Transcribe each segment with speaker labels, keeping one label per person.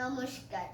Speaker 1: নমস্কার।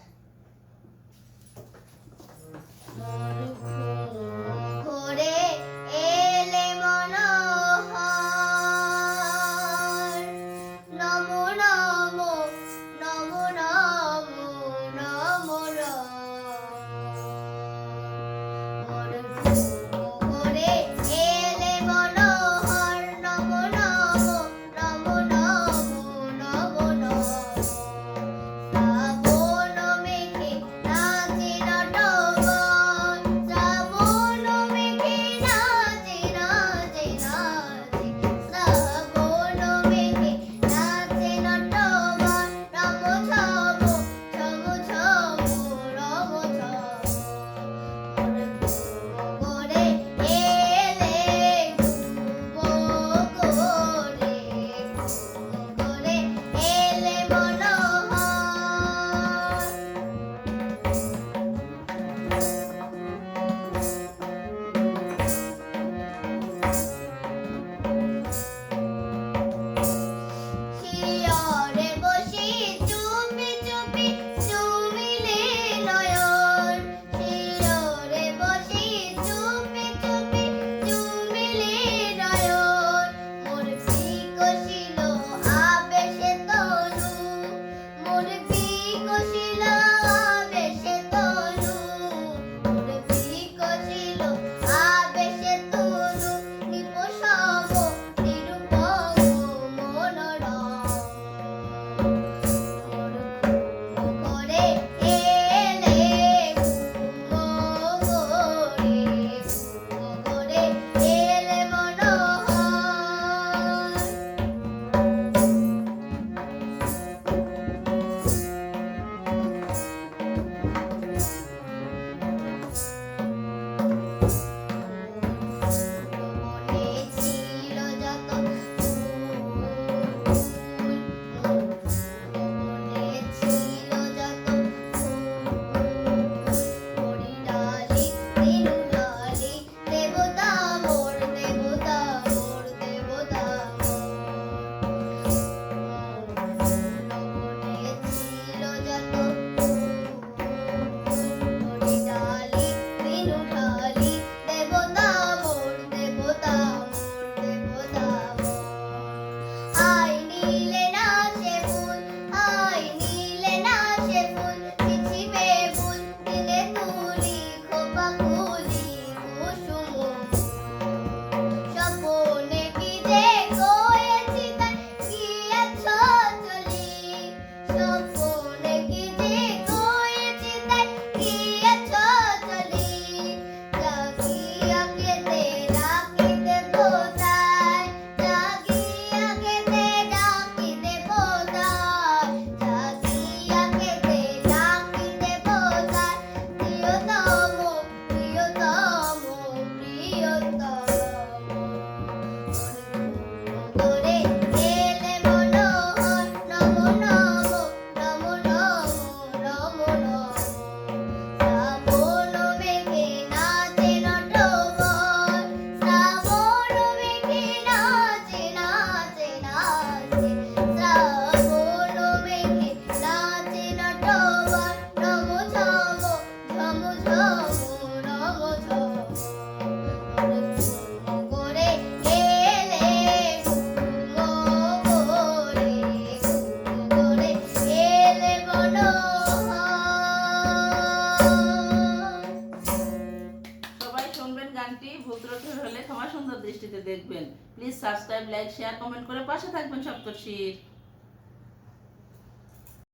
Speaker 2: সময় সুন্দর দৃষ্টিতে দেখবেন। Please subscribe like share comment করে পাশে থাকবেন সপ্তর্ষির।